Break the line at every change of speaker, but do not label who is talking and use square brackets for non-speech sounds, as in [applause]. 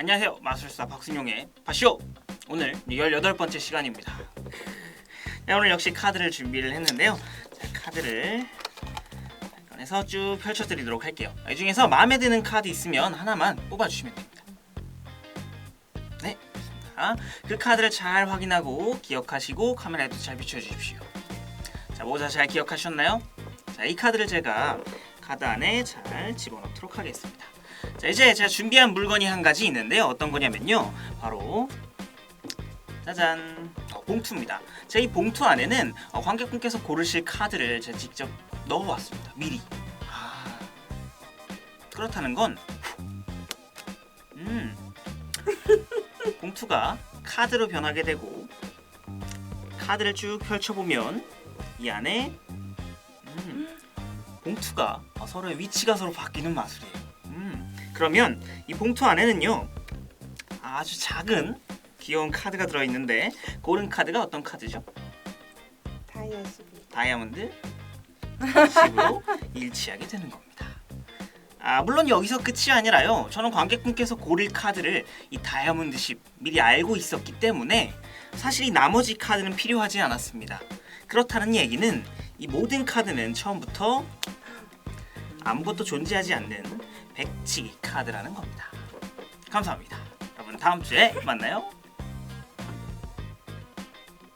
안녕하세요 마술사 박순용의 바쇼 오늘 18번째 시간입니다. 네, 오늘 역시 카드를 준비를 했는데요. 자, 카드를 꺼내서 쭉 펼쳐드리도록 할게요. 이 중에서 마음에 드는 카드 있으면 하나만 뽑아주시면 됩니다. 네 자, 그 카드를 잘 확인하고 기억하시고 카메라에도 잘 비춰주십시오. 자 모자 잘 기억하셨나요? 자 이 카드를 제가 안에 잘 집어넣도록 하겠습니다. 자 이제 제가 준비한 물건이 한 가지 있는데요. 어떤 거냐면요. 바로 짜잔. 어, 봉투입니다. 자이 봉투 안에는 어, 관객분께서 고르실 카드를 제가 직접 넣어왔습니다. 미리. 아, 그렇다는 건 음, [laughs] 봉투가 카드로 변하게 되고 카드를 쭉 펼쳐보면 이 안에 음, 봉투가 어, 서로의 위치가 서로 바뀌는 마술이에요 음, 그러면 이 봉투 안에는요 아주 작은 귀여운 카드가 들어있는데 고른 카드가 어떤 카드죠?
다이아 12.
다이아몬드 10으로 [laughs] 일치하게 되는 겁니다. 아 물론 여기서 끝이 아니라요. 저는 관객분께서 고를 카드를 이 다이아몬드 10 미리 알고 있었기 때문에 사실 이 나머지 카드는 필요하지 않았습니다. 그렇다는 얘기는 이 모든 카드는 처음부터 아무것도 존재하지 않는 백치기 카드라는 겁니다. 감사합니다. 여러분 다음 주에 만나요.